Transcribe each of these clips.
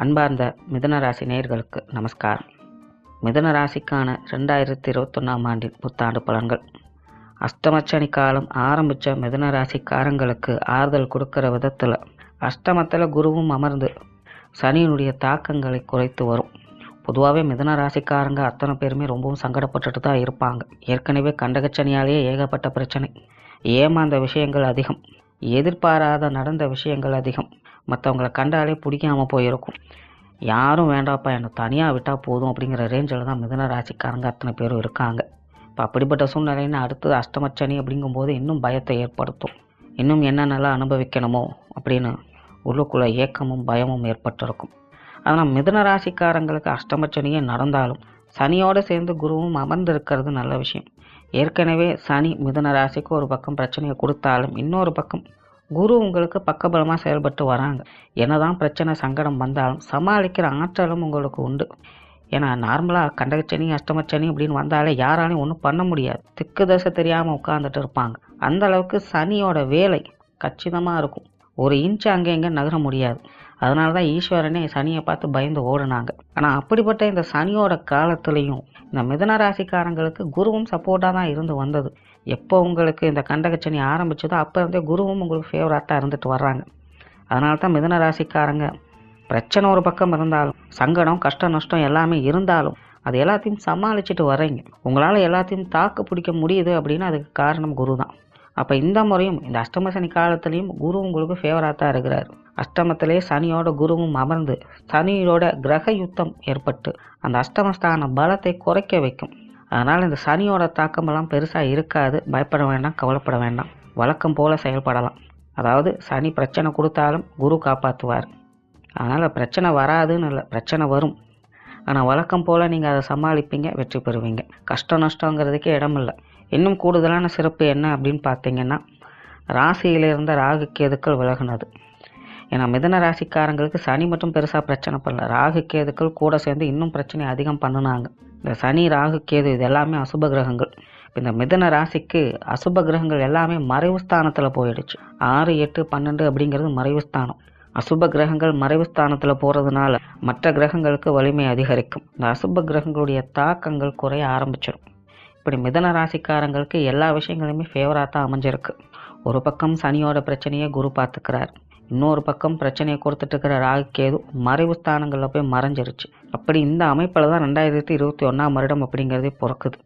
அன்பார்ந்த மிதன ராசி நேயர்களுக்கு நமஸ்காரம். மிதுன ராசிக்கான ரெண்டாயிரத்தி இருபத்தொன்னாம் ஆண்டின் புத்தாண்டு பலன்கள். அஷ்டமச்சனி காலம் ஆரம்பித்த மிதன ராசிக்காரங்களுக்கு ஆறுதல் கொடுக்குற விதத்தில் அஷ்டமத்தில் குருவும் அமர்ந்து சனியினுடைய தாக்கங்களை குறைத்து வரும். பொதுவாகவே மிதன ராசிக்காரங்க அத்தனை பேருமே ரொம்பவும் சங்கடப்பட்டுட்டு தான் இருப்பாங்க. ஏற்கனவே கண்டகச்சனியாலேயே ஏகப்பட்ட பிரச்சனை. ஏமாந்த விஷயங்கள் அதிகம். எதிர்பாராத நடந்த விஷயங்கள் அதிகம். மற்றவங்களை கண்டாலே பிடிக்காமல் போயிருக்கும். யாரும் வேண்டாப்பா என்னை தனியாக விட்டால் போதும் அப்படிங்கிற ரேஞ்சில் தான் மிதன ராசிக்காரங்க அத்தனை பேரும் இருக்காங்க. இப்போ அப்படிப்பட்ட சூழ்நிலைன்னு அடுத்தது அஷ்டமச்சனி அப்படிங்கும்போது இன்னும் பயத்தை ஏற்படுத்தும். இன்னும் என்னென்னலாம் அனுபவிக்கணுமோ அப்படின்னு உள்ளுக்குள்ளே ஏக்கமும் பயமும் ஏற்பட்டிருக்கும். அதனால் மிதன ராசிக்காரங்களுக்கு அஷ்டமச்சனியே நடந்தாலும் சனியோடு சேர்ந்து குருவும் அமர்ந்து இருக்கிறது நல்ல விஷயம். ஏற்கனவே சனி மிதன ராசிக்கு ஒரு பக்கம் பிரச்சனையை கொடுத்தாலும் இன்னொரு பக்கம் குரு உங்களுக்கு பக்கபலமாக செயல்பட்டு வராங்க. என்னதான் பிரச்சனை சங்கடம் வந்தாலும் சமாளிக்கிற ஆற்றலும் உங்களுக்கு உண்டு. ஏன்னா நார்மலாக கண்டகச்சனி அஷ்டமச்சனி அப்படின்னு வந்தாலே யாராலையும் ஒன்றும் பண்ண முடியாது. திக்கு தசை தெரியாமல் உட்காந்துட்டு இருப்பாங்க. அந்த அளவுக்கு சனியோட வேலை கச்சிதமாக இருக்கும். ஒரு இன்ச் அங்கே இங்கே நகர முடியாது. அதனால தான் ஈஸ்வரனே சனியை பார்த்து பயந்து ஓடுனாங்க. ஆனால் அப்படிப்பட்ட இந்த சனியோட காலத்துலேயும் இந்த மிதன ராசிக்காரங்களுக்கு குருவும் சப்போர்ட்டாக தான் இருந்து வந்தது. எப்போ உங்களுக்கு இந்த கண்டகச்சனி ஆரம்பிச்சதோ அப்போ இருந்தே குருவும் உங்களுக்கு ஃபேவரட்டாக இருந்துட்டு வர்றாங்க. அதனால தான் மிதன ராசிக்காரங்க பிரச்சனை ஒரு பக்கம் இருந்தாலும் சங்கடம் கஷ்டம் நஷ்டம் எல்லாமே இருந்தாலும் அது எல்லாத்தையும் சமாளிச்சுட்டு வர்றீங்க. உங்களால் எல்லாத்தையும் தாக்கு பிடிக்க முடியுது அப்படின்னா அதுக்கு காரணம் குரு தான் அப்போ இந்த முறையும் இந்த அஷ்டம சனி காலத்துலேயும் குரு உங்களுக்கு ஃபேவராக தான் இருக்கிறார். அஷ்டமத்திலே சனியோட குருவும் அமர்ந்து சனியோட கிரக யுத்தம் ஏற்பட்டு அந்த அஷ்டமஸ்தான பலத்தை குறைக்க வைக்கும். அதனால் இந்த சனியோட தாக்கமெல்லாம் பெருசாக இருக்காது. பயப்பட வேண்டாம் கவலைப்பட வேண்டாம். வழக்கம் போல் செயல்படலாம். அதாவது சனி பிரச்சனை கொடுத்தாலும் குரு காப்பாற்றுவார் அதனால் பிரச்சனை வராதுன்னு இல்லை பிரச்சனை வரும். ஆனால் வழக்கம் போல் நீங்கள் அதை சமாளிப்பீங்க வெற்றி பெறுவீங்க. கஷ்டம் நஷ்டங்கிறதுக்கே இடமில்லை இன்னும் கூடுதலான சிறப்பு என்ன அப்படின்னு பார்த்தீங்கன்னா ராசியில் இருந்த ராகு கேதுக்கள் விலகுனது. ஏன்னா மிதன ராசிக்காரங்களுக்கு சனி மட்டும் பெருசாக பிரச்சனை பண்ணல ராகு கேதுக்கள் கூட சேர்ந்து இன்னும் பிரச்சனை அதிகம் பண்ணினாங்க. இந்த சனி ராகு கேது இது எல்லாமே அசுப கிரகங்கள். இந்த மிதன ராசிக்கு அசுப கிரகங்கள் எல்லாமே மறைவு ஸ்தானத்தில் போயிடுச்சு. ஆறு எட்டு பன்னெண்டு அப்படிங்கிறது மறைவு ஸ்தானம். அசுப கிரகங்கள் மறைவு ஸ்தானத்தில் போகிறதுனால மற்ற கிரகங்களுக்கு வலிமை அதிகரிக்கும். இந்த அசுப கிரகங்களுடைய தாக்கங்கள் குறைய ஆரம்பிச்சிடும். இப்படி மிதன ராசிக்காரங்களுக்கு எல்லா விஷயங்களுமே ஃபேவராக தான் அமைஞ்சிருக்கு. ஒரு பக்கம் சனியோட பிரச்சனையை குரு பார்த்துக்கிறார். இன்னொரு பக்கம் பிரச்சனையை கொடுத்துட்டு இருக்கிற ராகு கேது மறைவு ஸ்தானங்களில் போய் மறைஞ்சிருச்சு. அப்படி இந்த அமைப்பில் தான் ரெண்டாயிரத்தி இருபத்தி ஒன்றாம் வருடம் அப்படிங்கிறதே பிறக்குது.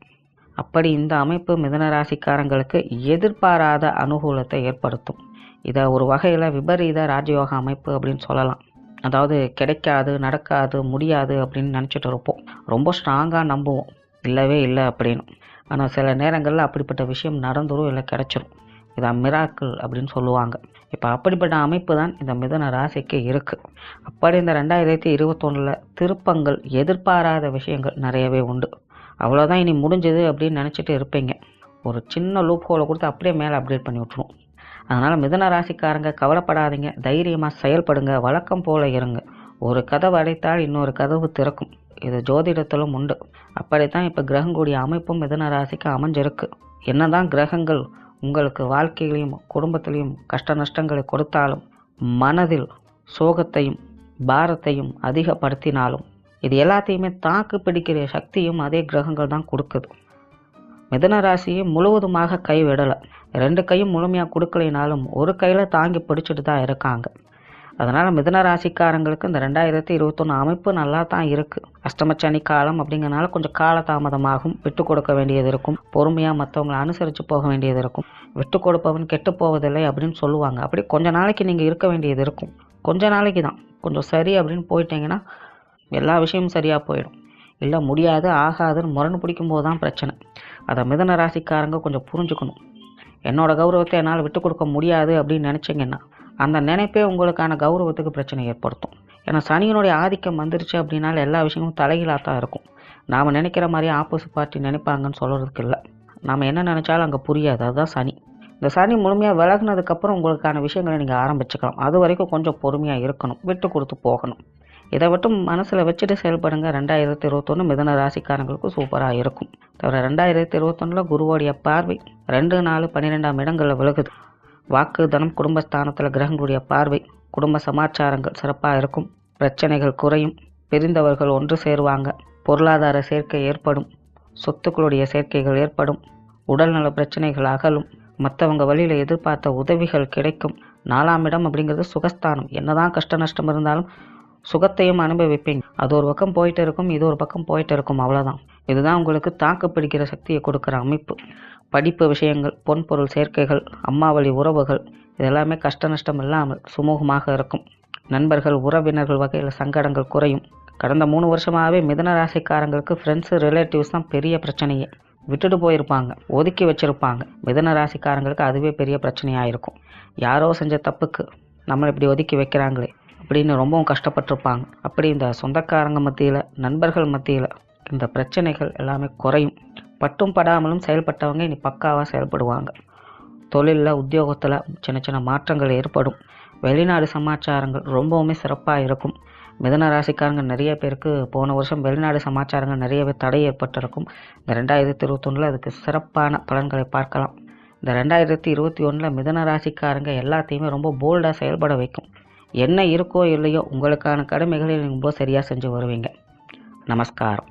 அப்படி இந்த அமைப்பு மிதன ராசிக்காரங்களுக்கு எதிர்பாராத அனுகூலத்தை ஏற்படுத்தும். இதை ஒரு வகையில் விபரீத ராஜயோக அமைப்பு அப்படின்னு சொல்லலாம். அதாவது கிடைக்காது நடக்காது முடியாது அப்படின்னு நினச்சிட்டு இருப்போம். ரொம்ப ஸ்ட்ராங்காக நம்புவோம். இல்லவே இல்லை அப்படின்னு. ஆனால் சில நேரங்களில் அப்படிப்பட்ட விஷயம் நடந்துரும் இல்லை கிடைச்சிரும். இதான் மிராக்கள் அப்படின்னு சொல்லுவாங்க. இப்போ அப்படிப்பட்ட அமைப்பு தான் இந்த மிதன ராசிக்கு இருக்குது அப்படி இந்த ரெண்டாயிரத்தி இருபத்தொன்னில் திருப்பங்கள் எதிர்பாராத விஷயங்கள் நிறையவே உண்டு. அவ்வளோதான் இனி முடிஞ்சது அப்படின்னு நினச்சிட்டு இருப்பீங்க. ஒரு சின்ன லூப் ஹோலை கொடுத்து அப்படியே மேலே அப்டேட் பண்ணி விட்ருவோம் அதனால் மிதன ராசிக்காரங்க கவலைப்படாதீங்க. தைரியமாக செயல்படுங்க. வழக்கம் போல் இருங்க. ஒரு கதவு அடைத்தால் இன்னொரு கதவு திறக்கும். இது ஜோதிடத்திலும் உண்டு. அப்படித்தான் இப்போ கிரகங்களுடைய அமைப்பும் மிதன ராசிக்கு அமைஞ்சிருக்கு. என்னதான் கிரகங்கள் உங்களுக்கு வாழ்க்கையிலையும் குடும்பத்திலையும் கஷ்ட நஷ்டங்களை கொடுத்தாலும் மனதில் சோகத்தையும் பாரத்தையும் அதிகப்படுத்தினாலும் இது எல்லாத்தையுமே தாக்கு பிடிக்கிற சக்தியும் அதே கிரகங்கள் தான் கொடுக்குது. மிதன ராசியை முழுவதுமாக கைவிடலை. ரெண்டு கையும் முழுமையாக கொடுக்கலைனாலும் ஒரு கையில் தாங்கி பிடிச்சிட்டு தான் இருக்காங்க. அதனால் மிதன ராசிக்காரங்களுக்கு இந்த ரெண்டாயிரத்தி இருபத்தொன்று அமைப்பு நல்லா தான் இருக்குது அஷ்டமச்சனி காலம் அப்படிங்கிறனால கொஞ்சம் காலதாமதமாகும். விட்டு கொடுக்க வேண்டியது இருக்கும். பொறுமையாக மற்றவங்களை அனுசரித்து போக வேண்டியது இருக்கும். விட்டு கொடுப்பவன் கெட்டு போவதில்லை அப்படின்னு சொல்லுவாங்க. அப்படி கொஞ்ச நாளைக்கு நீங்கள் இருக்க வேண்டியது இருக்கும். கொஞ்ச நாளைக்கு தான். கொஞ்சம் சரி அப்படின்னு போயிட்டீங்கன்னா எல்லா விஷயமும் சரியாக போயிடும். இல்லை முடியாது ஆகாதுன்னு முரண் பிடிக்கும் போது தான் பிரச்சனை. அதை மிதன ராசிக்காரங்க கொஞ்சம் புரிஞ்சுக்கணும். என்னோடய கௌரவத்தை என்னால் விட்டு கொடுக்க முடியாது அப்படின்னு நினச்சிங்கன்னா அந்த நினைப்பே உங்களுக்கான கௌரவத்துக்கு பிரச்சனை ஏற்படுத்தும். ஏன்னா சனியினுடைய ஆதிக்கம் வந்துருச்சு அப்படின்னால எல்லா விஷயமும் தலைகீழாக தான் இருக்கும். நாம் நினைக்கிற மாதிரி ஆப்போசிட் பார்ட்டி நினைப்பாங்கன்னு சொல்கிறதுக்கு இல்லை. நாம் என்ன நினச்சாலும் அங்கே புரியாது. அதுதான் சனி. இந்த சனி முழுமையாக விலகுனதுக்கப்புறம் உங்களுக்கான விஷயங்களை நீங்கள் ஆரம்பிச்சுக்கலாம். அது வரைக்கும் கொஞ்சம் பொறுமையாக இருக்கணும். விட்டு கொடுத்து போகணும். இதை மட்டும் மனசில் வச்சுட்டு செயல்படுங்க. ரெண்டாயிரத்தி இருபத்தொன்று மிதன ராசிக்காரங்களுக்கு சூப்பராக இருக்கும். தவிர ரெண்டாயிரத்தி இருபத்தொன்னில் குருவோடைய பார்வை ரெண்டு நாலு பன்னிரெண்டாம் இடங்களில் விலகுது. வாக்குதனம் குடும்பஸ்தானத்தில் கிரகங்களுடைய பார்வை குடும்ப சமாச்சாரங்கள் சிறப்பாக இருக்கும். பிரச்சனைகள் குறையும். பிரிந்தவர்கள் ஒன்று சேருவாங்க. பொருளாதார சேர்க்கை ஏற்படும். சொத்துக்களுடைய சேர்க்கைகள் ஏற்படும். உடல்நல பிரச்சனைகள் அகலும். மற்றவங்க வழியில் எதிர்பார்த்த உதவிகள் கிடைக்கும். நாலாம் இடம் அப்படிங்கிறது சுகஸ்தானம். என்னதான் கஷ்ட நஷ்டம் இருந்தாலும் சுகத்தையும் அனுபவிப்பீங்க. அது ஒரு பக்கம் போயிட்டு இருக்கும் இது ஒரு பக்கம் போயிட்டு இருக்கும் அவ்வளோதான் இதுதான் உங்களுக்கு தாக்கு பிடிக்கிற சக்தியை கொடுக்குற அமைப்பு. படிப்பு விஷயங்கள் பொன் பொருள் சேர்க்கைகள் அம்மா வழி உறவுகள் இதெல்லாமே கஷ்ட நஷ்டம் இல்லாமல் சுமூகமாக இருக்கும். நண்பர்கள் உறவினர்கள் வகையில் சங்கடங்கள் குறையும். கடந்த மூணு வருஷமாகவே மிதன ராசிக்காரங்களுக்கு ஃப்ரெண்ட்ஸு ரிலேட்டிவ்ஸ் தான் பெரிய பிரச்சனையே. விட்டுட்டு போயிருப்பாங்க ஒதுக்கி வச்சிருப்பாங்க. மிதன ராசிக்காரங்களுக்கு அதுவே பெரிய பிரச்சனையாக இருக்கும். யாரோ செஞ்ச தப்புக்கு நம்மளை இப்படி ஒதுக்கி வைக்கிறாங்களே. அப்படின்னு ரொம்பவும் கஷ்டப்பட்டிருப்பாங்க. அப்படி இந்த சொந்தக்காரங்க மத்தியில் நண்பர்கள் மத்தியில் இந்த பிரச்சனைகள் எல்லாமே குறையும். பட்டும் படாமலும் செயல்பட்டவங்க இனி பக்காவாக செயல்படுவாங்க. தொழிலில் உத்தியோகத்தில் சின்ன சின்ன மாற்றங்கள் ஏற்படும். வெளிநாடு சமாச்சாரங்கள் ரொம்பவுமே சிறப்பாக இருக்கும். மிதன ராசிக்காரங்க நிறைய பேருக்கு போன வருஷம் வெளிநாடு சமாச்சாரங்கள் நிறையவே தடை ஏற்பட்டிருக்கும். இந்த ரெண்டாயிரத்தி இருபத்தொன்னில் அதுக்கு சிறப்பான பலன்களை பார்க்கலாம். இந்த ரெண்டாயிரத்தி இருபத்தி ஒன்றில் மிதன ராசிக்காரங்க எல்லாத்தையுமே ரொம்ப போல்டாக செயல்பட வைக்கும். என்ன இருக்கோ இல்லையோ உங்களுக்கான கடமைகளை நீங்கள் ரொம்ப சரியாக செஞ்சு வருவீங்க. நமஸ்காரம்.